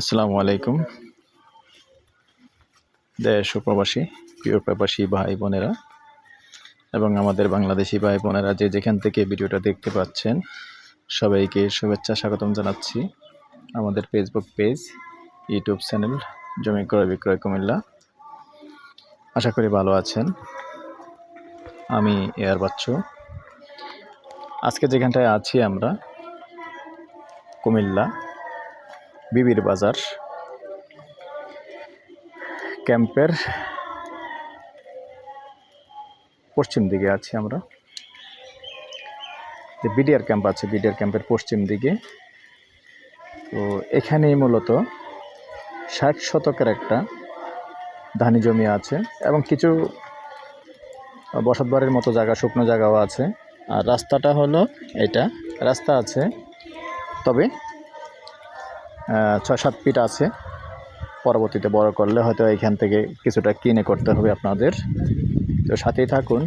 আসসালামু আলাইকুম। দেশ ও প্রবাসী, প্রিয় প্রবাসী ভাই বোনেরা এবং আমাদের বাংলাদেশি ভাই বোনেরা যে যেখান থেকে ভিডিওটা দেখতে পাচ্ছেন, সবাইকে শুভেচ্ছা স্বাগতম জানাচ্ছি। আমাদের ফেসবুক পেজ ইউটিউব চ্যানেল জমি ক্রয় বিক্রয় কুমিল্লা। আশা করি ভালো আছেন। আমি এয়ার বাচ্চু। আজকে যেখানটায় আছি আমরা, কুমিল্লা। বিবির বাজার। ক্যাম্পের পশ্চিম দিকে আছি আমরা। যে বিডিআর ক্যাম্প আছে, বিডিআর ক্যাম্পের পশ্চিম দিকে। তো এখানেই মূলত ষাট শতকের একটা ধানি জমি আছে এবং কিছু বসতবাড়ির মতো জায়গা, শুকনো জায়গাও আছে। আর রাস্তাটা হলো এটা। রাস্তা আছে, তবে ছয় সাত ফিট আছে। পরবর্তীতে বড় করলে হয়তো এখান থেকে কিছুটা কিনে করতে হবে আপনাদের। তো সাথেই থাকুন।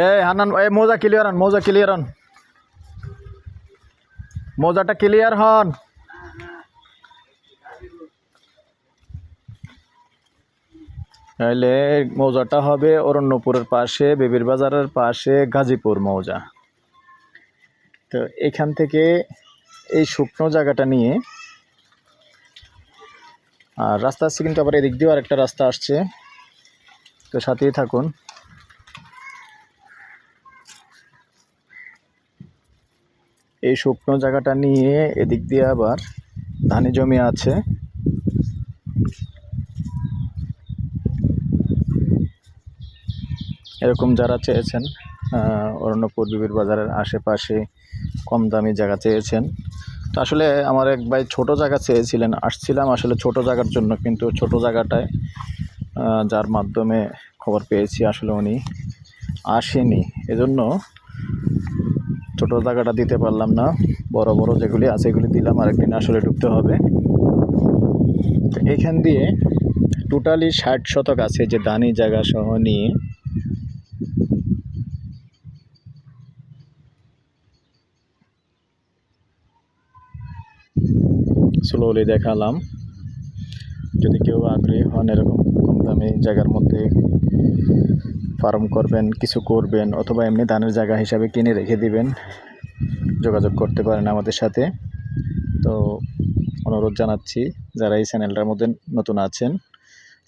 এ হানান এ মোজা ক্লিয়ার হন, মোজা ক্লিয়ার হন। মোজাটা ক্লিয়ার হন। তাহলে মৌজাটা হবে অরণ্যপুরের পাশে, বেবির বাজারের পাশে, গাজীপুর মৌজা। তো এখান থেকে এই শুকনো জায়গাটা নিয়ে, আর রাস্তা আসছে কিন্তু আবার এদিক দিয়েও আরেকটা রাস্তা আসছে। তো সাথেই থাকুন। এই শুকনো জায়গাটা নিয়ে এদিক দিয়ে আবার ধানি জমি আছে। এরকম যারা চেয়েছেন। অরণ্যপুর বিবির বাজারের আশেপাশে কম দামি জায়গা চেয়েছেন। তো আসলে আমার এক ভাই ছোট জায়গা চেয়েছিলেন, আসছিলাম আসলে ছোট জায়গার জন্য, কিন্তু ছোট জায়গাটায় যার মাধ্যমে খবর পেয়েছি আসলে উনি আসেনি। এজন্য ছোট জায়গাটা দিতে পারলাম না, বড় বড় যেগুলি আছে এগুলি দিলাম, আরেকদিন আসলে ঢুকতে হবে। তো এখান দিয়ে টোটালি ষাট শতক আছে যে দানি জায়গা সহ নিয়ে স্লোলি দেখালাম। যদি কেউ আগ্রহী হন এরকম কম দামি জায়গার মধ্যে ফার্ম করবেন, কিছু করবেন, অথবা এমনি ধানের জায়গা হিসাবে কিনে রেখে দিবেন, যোগাযোগ করতে পারেন আমাদের সাথে। তো অনুরোধ জানাচ্ছি, যারা এই চ্যানেলটার মধ্যে নতুন আছেন,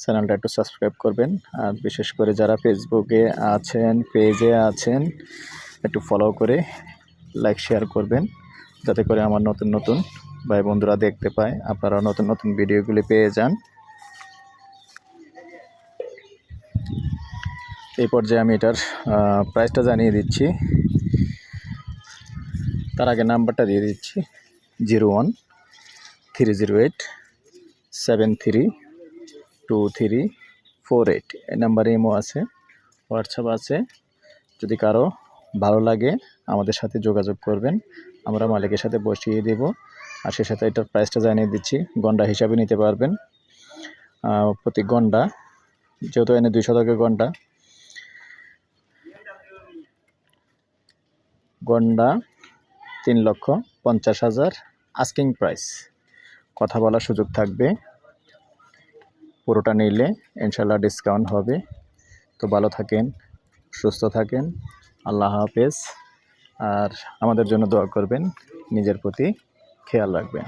চ্যানেলটা একটু সাবস্ক্রাইব করবেন। আর বিশেষ করে যারা ফেসবুকে আছেন, পেজে আছেন, একটু ফলো করে লাইক শেয়ার করবেন, যাতে করে আমার নতুন নতুন ভাই বন্ধুরা দেখতে পায়, আপনারা নতুন নতুন ভিডিওগুলি পেয়ে যান। এই পর্যায়ে আমি এটার প্রাইসটা জানিয়ে দিচ্ছি। তার আগে নাম্বারটা দিয়ে দিচ্ছি zero one three zero eight seven three two three four eight এই নাম্বারে ইমো আছে হোয়াটসঅ্যাপ আছে। যদি কারও ভালো লাগে, আমাদের সাথে যোগাযোগ করবেন, আমরা মালিকের সাথে বসিয়ে দেব। আর সে সাথে এটার প্রাইসটা জানিয়ে দিচ্ছি। গন্ডা হিসাবে নিতে পারবেন। প্রতি গন্ডা, যেহেতু এনে দুই শতকের গন্ডা। গন্ডা তিন লক্ষ পঞ্চাশ হাজার আস্কিং প্রাইস কথা বলার সুযোগ থাকবে। পুরোটা নিলে ইনশাল্লাহ ডিসকাউন্ট হবে। তো ভালো থাকেন, সুস্থ থাকেন। আল্লাহ হাফেজ। আর আমাদের জন্য দোয়া করবেন নিজের প্রতি। খেয়াল রাখবেন